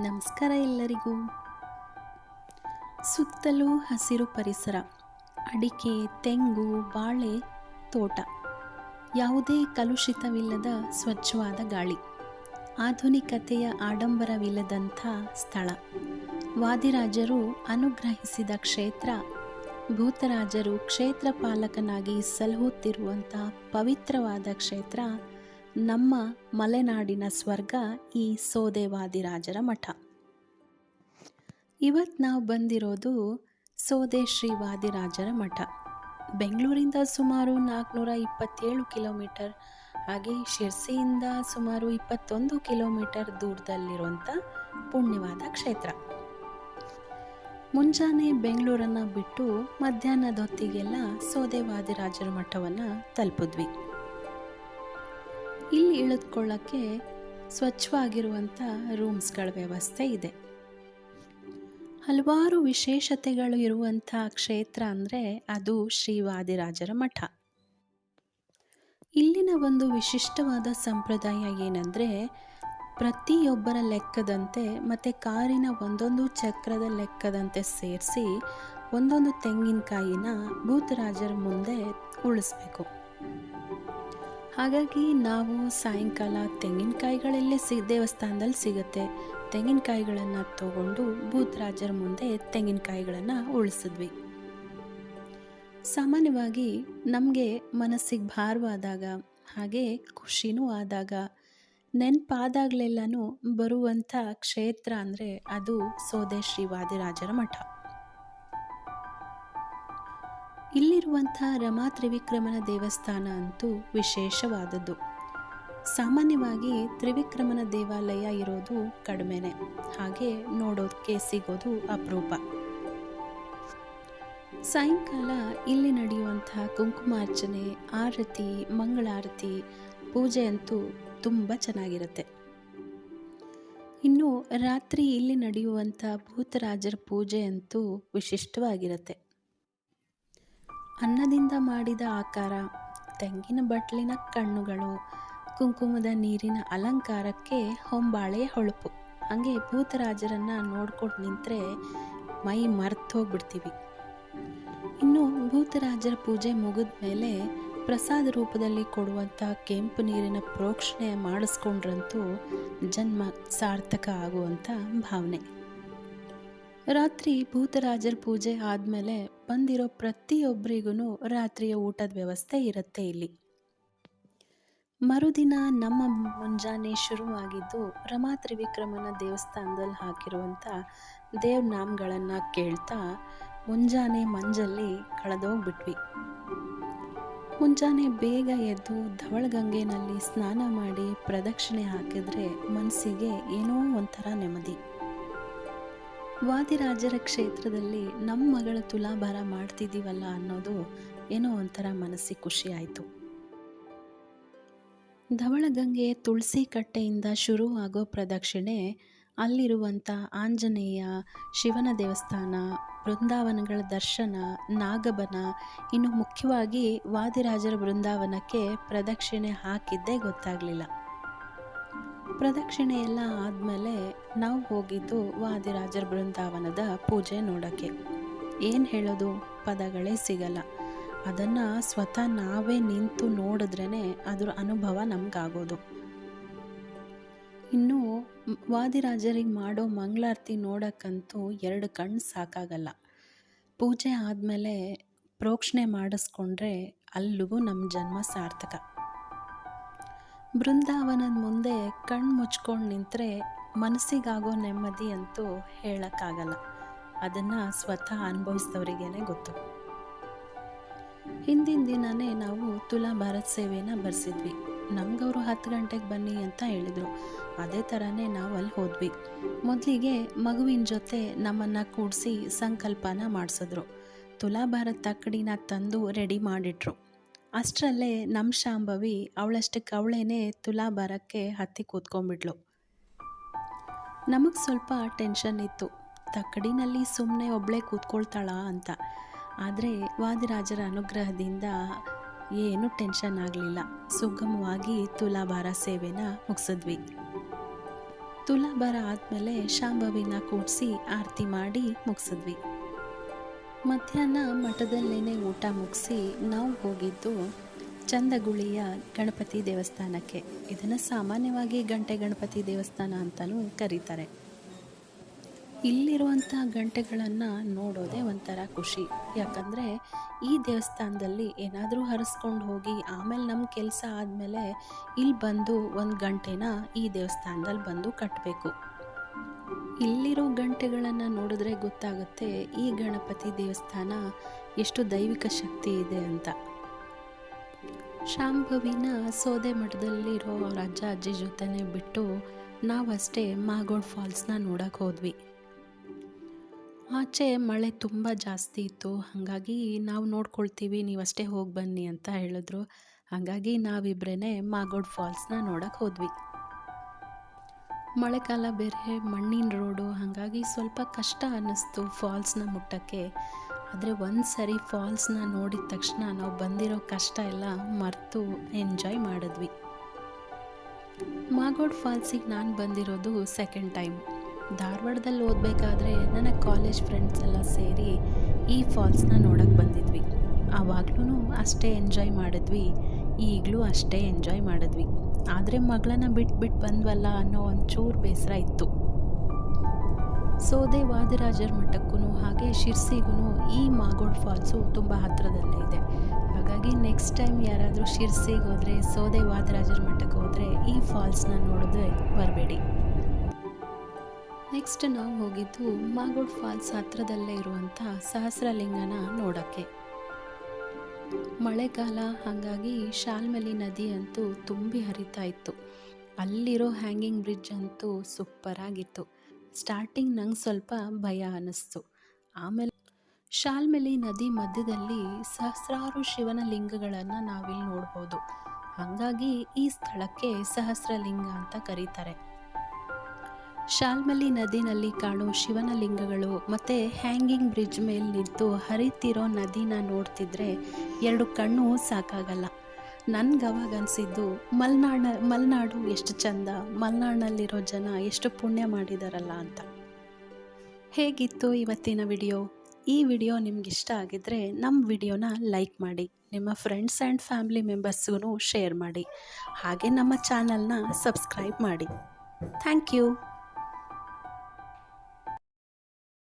ನಮಸ್ಕಾರ ಎಲ್ಲರಿಗೂ. ಸುತ್ತಲೂ ಹಸಿರು ಪರಿಸರ, ಅಡಿಕೆ, ತೆಂಗು, ಬಾಳೆ, ತೋಟ. ಯಾವುದೇ ಕಲುಷಿತವಿಲ್ಲದ ಸ್ವಚ್ಛವಾದ ಗಾಳಿ. ಆಧುನಿಕತೆಯ ಆಡಂಬರವಿಲ್ಲದಂಥ ಸ್ಥಳ. ವಾದಿರಾಜರು ಅನುಗ್ರಹಿಸಿದ ಕ್ಷೇತ್ರ, ಭೂತರಾಜರು ಕ್ಷೇತ್ರ ಪಾಲಕನಾಗಿ ಸಲಹುತ್ತಿರುವಂಥ ಪವಿತ್ರವಾದ ಕ್ಷೇತ್ರ ನಮ್ಮ ಮಲೆನಾಡಿನ ಸ್ವರ್ಗ ಈ ಸೋದೆವಾದಿರಾಜರ ಮಠ. ಇವತ್ತು ನಾವು ಬಂದಿರೋದು ಸೋದೆ ಶ್ರೀವಾದಿರಾಜರ ಮಠ. ಬೆಂಗಳೂರಿಂದ ಸುಮಾರು ನಾಲ್ಕುನೂರ ಇಪ್ಪತ್ತೇಳು ಕಿಲೋಮೀಟರ್, ಹಾಗೆ ಶಿರ್ಸಿಯಿಂದ ಸುಮಾರು ಇಪ್ಪತ್ತೊಂದು ಕಿಲೋಮೀಟರ್ ದೂರದಲ್ಲಿರುವಂಥ ಪುಣ್ಯವಾದ ಕ್ಷೇತ್ರ. ಮುಂಜಾನೆ ಬೆಂಗಳೂರನ್ನು ಬಿಟ್ಟು ಮಧ್ಯಾಹ್ನದ ಹೊತ್ತಿಗೆಲ್ಲ ಸೋದೆ ವಾದಿರಾಜರ ಮಠವನ್ನು ತಲುಪಿದ್ವಿ. ಇಲ್ಲಿ ಇಳಿದುಕೊಳ್ಳೋಕ್ಕೆ ಸ್ವಚ್ಛವಾಗಿರುವಂಥ ರೂಮ್ಸ್ಗಳ ವ್ಯವಸ್ಥೆ ಇದೆ. ಹಲವಾರು ವಿಶೇಷತೆಗಳು ಇರುವಂಥ ಕ್ಷೇತ್ರ ಅಂದರೆ ಅದು ಶ್ರೀವಾದಿರಾಜರ ಮಠ. ಇಲ್ಲಿನ ಒಂದು ವಿಶಿಷ್ಟವಾದ ಸಂಪ್ರದಾಯ ಏನಂದರೆ ಪ್ರತಿಯೊಬ್ಬರ ಲೆಕ್ಕದಂತೆ ಮತ್ತು ಕಾರಿನ ಒಂದೊಂದು ಚಕ್ರದ ಲೆಕ್ಕದಂತೆ ಸೇರಿಸಿ ಒಂದೊಂದು ತೆಂಗಿನಕಾಯಿನ ಭೂತರಾಜರ ಮುಂದೆ ಉಳಿಸ್ಬೇಕು. ಹಾಗಾಗಿ ನಾವು ಸಾಯಂಕಾಲ ತೆಂಗಿನಕಾಯಿಗಳಲ್ಲೇ ಸಿ, ದೇವಸ್ಥಾನದಲ್ಲಿ ಸಿಗುತ್ತೆ. ತೆಂಗಿನಕಾಯಿಗಳನ್ನು ತಗೊಂಡು ಭೂತರಾಜರ ಮುಂದೆ ತೆಂಗಿನಕಾಯಿಗಳನ್ನು ಉಳಿಸಿದ್ವಿ. ಸಾಮಾನ್ಯವಾಗಿ ನಮಗೆ ಮನಸ್ಸಿಗೆ ಭಾರವಾದಾಗ, ಹಾಗೆ ಖುಷಿನೂ ಆದಾಗ, ನೆನಪಾದಾಗಲೆಲ್ಲನೂ ಬರುವಂಥ ಕ್ಷೇತ್ರ ಅಂದರೆ ಅದು ಸೋದೆ ಶ್ರೀ ವಾದಿರಾಜರ ಮಠ. ಇಲ್ಲಿರುವಂಥ ರಮಾ ತ್ರಿವಿಕ್ರಮನ ದೇವಸ್ಥಾನ ಅಂತೂ ವಿಶೇಷವಾದದ್ದು. ಸಾಮಾನ್ಯವಾಗಿ ತ್ರಿವಿಕ್ರಮನ ದೇವಾಲಯ ಇರೋದು ಕಡಿಮೆನೆ. ಹಾಗೆ ನೋಡೋದಕ್ಕೆ ಸಿಗೋದು ಅಪರೂಪ. ಸಾಯಂಕಾಲ ಇಲ್ಲಿ ನಡೆಯುವಂತಹ ಕುಂಕುಮಾರ್ಚನೆ ಆರತಿ, ಮಂಗಳಾರತಿ ಪೂಜೆ ಅಂತೂ ತುಂಬ ಚೆನ್ನಾಗಿರುತ್ತೆ. ಇನ್ನು ರಾತ್ರಿ ಇಲ್ಲಿ ನಡೆಯುವಂಥ ಭೂತರಾಜರ ಪೂಜೆ ಅಂತೂ ವಿಶಿಷ್ಟವಾಗಿರುತ್ತೆ. ಅನ್ನದಿಂದ ಮಾಡಿದ ಆಕಾರ, ತೆಂಗಿನ ಬಟ್ಲಿನ ಕಣ್ಣುಗಳು, ಕುಂಕುಮದ ನೀರಿನ ಅಲಂಕಾರಕ್ಕೆ ಹೊಂಬಾಳೆಯ ಹೊಳಪು. ಹಾಗೆ ಭೂತರಾಜರನ್ನು ನೋಡ್ಕೊಂಡು ನಿಂತರೆ ಮೈ ಮರ್ತು ಹೋಗ್ಬಿಡ್ತೀವಿ. ಇನ್ನು ಭೂತರಾಜರ ಪೂಜೆ ಮುಗಿದ ಮೇಲೆ ಪ್ರಸಾದ ರೂಪದಲ್ಲಿ ಕೊಡುವಂಥ ಕೆಂಪು ನೀರಿನ ಪ್ರೋಕ್ಷಣೆ ಮಾಡಿಸ್ಕೊಂಡ್ರಂತೂ ಜನ್ಮ ಸಾರ್ಥಕ ಆಗುವಂಥ ಭಾವನೆ. ರಾತ್ರಿ ಭೂತರಾಜರ ಪೂಜೆ ಆದಮೇಲೆ ಬಂದಿರೋ ಪ್ರತಿಯೊಬ್ಬರಿಗೂ ರಾತ್ರಿಯ ಊಟದ ವ್ಯವಸ್ಥೆ ಇರುತ್ತೆ ಇಲ್ಲಿ. ಮರುದಿನ ನಮ್ಮ ಮುಂಜಾನೆ ಶುರುವಾಗಿದ್ದು ರಮಾ ತ್ರಿವಿಕ್ರಮನ ದೇವಸ್ಥಾನದಲ್ಲಿ ಹಾಕಿರುವಂಥ ದೇವ್ರ ನಾಮಗಳನ್ನು ಕೇಳ್ತಾ ಮುಂಜಾನೆ ಮಂಜಲ್ಲಿ ಕಳೆದೋಗ್ಬಿಟ್ವಿ. ಮುಂಜಾನೆ ಬೇಗ ಎದ್ದು ಧವಳಗಂಗೆನಲ್ಲಿ ಸ್ನಾನ ಮಾಡಿ ಪ್ರದಕ್ಷಿಣೆ ಹಾಕಿದ್ರೆ ಮನಸ್ಸಿಗೆ ಏನೋ ಒಂಥರ ನೆಮ್ಮದಿ. ವಾದಿರಾಜರ ಕ್ಷೇತ್ರದಲ್ಲಿ ನಮ್ಮ ಮಗಳ ತುಲಾಭಾರ ಮಾಡ್ತಿದ್ದೀವಲ್ಲ ಅನ್ನೋದು ಏನೋ ಒಂಥರ ಮನಸ್ಸಿಗೆ ಖುಷಿ ಆಯಿತು. ಧವಳಗಂಗೆ ತುಳಸಿ ಕಟ್ಟೆಯಿಂದ ಶುರುವಾಗೋ ಪ್ರದಕ್ಷಿಣೆ ಅಲ್ಲಿರುವಂಥ ಆಂಜನೇಯ, ಶಿವನ ದೇವಸ್ಥಾನ, ಬೃಂದಾವನಗಳ ದರ್ಶನ, ನಾಗಬನ, ಇನ್ನು ಮುಖ್ಯವಾಗಿ ವಾದಿರಾಜರ ಬೃಂದಾವನಕ್ಕೆ ಪ್ರದಕ್ಷಿಣೆ ಹಾಕಿದ್ದೇ ಗೊತ್ತಾಗಲಿಲ್ಲ. ಪ್ರದಕ್ಷಿಣೆ ಎಲ್ಲ ಆದಮೇಲೆ ನಾವು ಹೋಗಿದ್ದು ವಾದಿರಾಜರ ಬೃಂದಾವನದ ಪೂಜೆ ನೋಡೋಕ್ಕೆ. ಏನು ಹೇಳೋದು? ಪದಗಳೇ ಸಿಗಲ್ಲ. ಅದನ್ನು ಸ್ವತಃ ನಾವೇ ನಿಂತು ನೋಡಿದ್ರೇ ಅದರ ಅನುಭವ ನಮಗಾಗೋದು. ಇನ್ನು ವಾದಿರಾಜರಿಗೆ ಮಾಡೋ ಮಂಗಳಾರತಿ ನೋಡೋಕ್ಕಂತೂ ಎರಡು ಕಣ್ಣು ಸಾಕಾಗಲ್ಲ. ಪೂಜೆ ಆದಮೇಲೆ ಪ್ರೋಕ್ಷಣೆ ಮಾಡಿಸ್ಕೊಂಡ್ರೆ ಅಲ್ಲಿಗೂ ನಮ್ಮ ಜನ್ಮ ಸಾರ್ಥಕ. ಬೃಂದಾವನದ ಮುಂದೆ ಕಣ್ಣು ಮುಚ್ಕೊಂಡು ನಿಂತರೆ ಮನಸ್ಸಿಗಾಗೋ ನೆಮ್ಮದಿ ಅಂತೂ ಹೇಳೋಕ್ಕಾಗಲ್ಲ. ಅದನ್ನು ಸ್ವತಃ ಅನುಭವಿಸಿದವರಿಗೇ ಗೊತ್ತು. ಹಿಂದಿನ ದಿನವೇ ನಾವು ತುಲಾ ಭಾರತ್ ಸೇವೆನ ಬರೆಸಿದ್ವಿ. ನಮಗವರು ಹತ್ತು ಗಂಟೆಗೆ ಬನ್ನಿ ಅಂತ ಹೇಳಿದರು. ಅದೇ ಥರನೇ ನಾವು ಅಲ್ಲಿ ಹೋದ್ವಿ. ಮೊದಲಿಗೆ ಮಗುವಿನ ಜೊತೆ ನಮ್ಮನ್ನು ಕೂಡಿಸಿ ಸಂಕಲ್ಪನ ಮಾಡಿಸಿದ್ರು. ತುಲಾ ಭಾರತ್ ತಕ್ಕಡಿನ ತಂದು ರೆಡಿ ಮಾಡಿಟ್ರು. ಅಷ್ಟರಲ್ಲೇ ನಮ್ಮ ಶಾಂಭವಿ ಅವಳಷ್ಟಕ್ಕೆ ಅವಳೇನೆ ತುಲಾಭಾರಕ್ಕೆ ಹತ್ತಿ ಕೂತ್ಕೊಂಡ್ಬಿಟ್ಲು. ನಮಗೆ ಸ್ವಲ್ಪ ಟೆನ್ಷನ್ ಇತ್ತು. ತಕ್ಕಡಿನಲ್ಲಿ ಸುಮ್ಮನೆ ಒಬ್ಬಳೇ ಕೂತ್ಕೊಳ್ತಾಳ ಅಂತ. ಆದರೆ ವಾದಿರಾಜರ ಅನುಗ್ರಹದಿಂದ ಏನೂ ಟೆನ್ಷನ್ ಆಗಲಿಲ್ಲ. ಸುಗಮವಾಗಿ ತುಲಾಭಾರ ಸೇವೆನ ಮುಗಿಸಿದ್ವಿ. ತುಲಾಭಾರ ಆದಮೇಲೆ ಶಾಂಭವಿನ ಕೂಡಿಸಿ ಆರತಿ ಮಾಡಿ ಮುಗಿಸಿದ್ವಿ. ಮಧ್ಯಾಹ್ನ ಮಠದಲ್ಲೇ ಊಟ ಮುಗಿಸಿ ನಾವು ಹೋಗಿದ್ದು ಚಂದಗುಳಿಯ ಗಣಪತಿ ದೇವಸ್ಥಾನಕ್ಕೆ. ಇದನ್ನು ಸಾಮಾನ್ಯವಾಗಿ ಗಂಟೆ ಗಣಪತಿ ದೇವಸ್ಥಾನ ಅಂತಲೂ ಕರೀತಾರೆ. ಇಲ್ಲಿರುವಂಥ ಗಂಟೆಗಳನ್ನು ನೋಡೋದೇ ಒಂಥರ ಖುಷಿ. ಯಾಕಂದರೆ ಈ ದೇವಸ್ಥಾನದಲ್ಲಿ ಏನಾದರೂ ಹರಿಸ್ಕೊಂಡು ಹೋಗಿ ಆಮೇಲೆ ನಮ್ಮ ಕೆಲಸ ಆದಮೇಲೆ ಇಲ್ಲಿ ಬಂದು ಒಂದು ಗಂಟೆನ ಈ ದೇವಸ್ಥಾನದಲ್ಲಿ ಬಂದು ಕಟ್ಟಬೇಕು ಇಲ್ಲಿರೋ ಗಂಟೆಗಳನ್ನು ನೋಡಿದ್ರೆ ಗೊತ್ತಾಗುತ್ತೆ ಈ ಗಣಪತಿ ದೇವಸ್ಥಾನ ಎಷ್ಟು ದೈವಿಕ ಶಕ್ತಿ ಇದೆ ಅಂತ. ಶಾಂಭವಿನ ಸೋದೆ ಮಠದಲ್ಲಿರೋ ಅಜ್ಜ ಅಜ್ಜಿ ಜೊತೆನೆ ಬಿಟ್ಟು ನಾವಷ್ಟೇ ಮಾಗೋಡ್ ಫಾಲ್ಸ್ನ ನೋಡಕ್ಕೆ ಹೋದ್ವಿ. ಆಚೆ ಮಳೆ ತುಂಬ ಜಾಸ್ತಿ ಇತ್ತು, ಹಾಗಾಗಿ ನಾವು ನೋಡ್ಕೊಳ್ತೀವಿ, ನೀವಷ್ಟೇ ಹೋಗಿ ಬನ್ನಿ ಅಂತ ಹೇಳಿದ್ರು. ಹಾಗಾಗಿ ನಾವಿಬ್ಬರೇ ಮಾಗೋಡ್ ಫಾಲ್ಸ್ನ ನೋಡಕ್ಕೆ ಹೋದ್ವಿ. ಮಳೆಗಾಲ ಬೇರೆ, ಮಣ್ಣಿನ ರೋಡು, ಹಾಗಾಗಿ ಸ್ವಲ್ಪ ಕಷ್ಟ ಅನ್ನಿಸ್ತು ಫಾಲ್ಸ್ನ ಮುಟ್ಟಕ್ಕೆ. ಆದರೆ ಒಂದು ಸರಿ ಫಾಲ್ಸ್ನ ನೋಡಿದ ತಕ್ಷಣ ನಾವು ಬಂದಿರೋ ಕಷ್ಟ ಎಲ್ಲ ಮರೆತು ಎಂಜಾಯ್ ಮಾಡಿದ್ವಿ. ಮಾಗೋಡ್ ಫಾಲ್ಸಿಗೆ ನಾನು ಬಂದಿರೋದು ಸೆಕೆಂಡ್ ಟೈಮ್ ಧಾರವಾಡದಲ್ಲಿ ಓದಬೇಕಾದ್ರೆ ನನ್ನ ಕಾಲೇಜ್ ಫ್ರೆಂಡ್ಸ್ ಎಲ್ಲ ಸೇರಿ ಈ ಫಾಲ್ಸ್ನ ನೋಡೋಕ್ಕೆ ಬಂದಿದ್ವಿ. ಆವಾಗಲೂ ಅಷ್ಟೇ ಎಂಜಾಯ್ ಮಾಡಿದ್ವಿ, ಈಗಲೂ ಅಷ್ಟೇ ಎಂಜಾಯ್ ಮಾಡಿದ್ವಿ. ಆದರೆ ಮಗಳನ್ನ ಬಿಟ್ಬಿಟ್ಟು ಬಿಟ್ಟು ಬಂದ್ವಲ್ಲ ಅನ್ನೋ ಒಂಚೂರು ಬೇಸರ ಇತ್ತು. ಸೋದೆ ವಾದಿರಾಜರ ಮಠಕ್ಕೂ ಹಾಗೆ ಶಿರ್ಸಿಗೂ ಈ ಮಾಗೋಡ್ ಫಾಲ್ಸು ತುಂಬ ಹತ್ತಿರದಲ್ಲೇ ಇದೆ. ಹಾಗಾಗಿ ನೆಕ್ಸ್ಟ್ ಟೈಮ್ ಯಾರಾದರೂ ಶಿರ್ಸಿಗೆ ಹೋದರೆ, ಸೋದೆ ವಾದಿರಾಜರ ಮಠಕ್ಕೆ ಹೋದರೆ ಈ ಫಾಲ್ಸ್ನ ನೋಡಿದ್ರೆ ಬರಬೇಡಿ. ನೆಕ್ಸ್ಟ್ ನಾವು ಹೋಗಿದ್ದು ಮಾಗೋಡ್ ಫಾಲ್ಸ್ ಹತ್ತಿರದಲ್ಲೇ ಇರುವಂಥ ಸಹಸ್ರಲಿಂಗನ ನೋಡೋಕ್ಕೆ. ಮಳೆಗಾಲ ಹಾಗಾಗಿ ಶಾಲ್ಮಲಿ ನದಿ ಅಂತೂ ತುಂಬಿ ಹರಿತಾ ಇತ್ತು. ಅಲ್ಲಿರೋ ಹ್ಯಾಂಗಿಂಗ್ ಬ್ರಿಡ್ಜ್ ಅಂತೂ ಸೂಪರಾಗಿತ್ತು ಸ್ಟಾರ್ಟಿಂಗ್ ನಂಗೆ ಸ್ವಲ್ಪ ಭಯ ಅನ್ನಿಸ್ತು ಆಮೇಲೆ ಶಾಲ್ಮಲಿ ನದಿ ಮಧ್ಯದಲ್ಲಿ ಸಹಸ್ರಾರು ಶಿವನ ಲಿಂಗಗಳನ್ನು ನಾವಿಲ್ಲಿ ನೋಡ್ಬೋದು. ಹಾಗಾಗಿ ಈ ಸ್ಥಳಕ್ಕೆ ಸಹಸ್ರಲಿಂಗ ಅಂತ ಕರೀತಾರೆ. ಶಾಲ್ಮಲಿ ನದಿನಲ್ಲಿ ಕಾಣೋ ಶಿವನ ಲಿಂಗಗಳು ಮತ್ತು ಹ್ಯಾಂಗಿಂಗ್ ಬ್ರಿಡ್ಜ್ ಮೇಲೆ ನಿಂತು ಹರಿತಿರೋ ನದಿನ ನೋಡ್ತಿದ್ರೆ ಎರಡು ಕಣ್ಣು ಸಾಕಾಗಲ್ಲ. ನನ್ಗೆ ಅವಾಗ ಅನಿಸಿದ್ದು ಮಲೆನಾಡ, ಮಲೆನಾಡು ಎಷ್ಟು ಚಂದ ಮಲೆನಾಡಿನಲ್ಲಿರೋ ಜನ ಎಷ್ಟು ಪುಣ್ಯ ಮಾಡಿದಾರಲ್ಲ ಅಂತ. ಹೇಗಿತ್ತು ಇವತ್ತಿನ ವಿಡಿಯೋ? ಈ ವಿಡಿಯೋ ನಿಮ್ಗೆ ಇಷ್ಟ ಆಗಿದ್ರೆ ನಮ್ಮ ವಿಡಿಯೋನ ಲೈಕ್ ಮಾಡಿ, ನಿಮ್ಮ ಫ್ರೆಂಡ್ಸ್ ಆ್ಯಂಡ್ ಫ್ಯಾಮಿಲಿ ಮೆಂಬರ್ಸ್ಗೂ ಶೇರ್ ಮಾಡಿ, ಹಾಗೆ ನಮ್ಮ ಚಾನಲ್ನ ಸಬ್ಸ್ಕ್ರೈಬ್ ಮಾಡಿ. Thank you.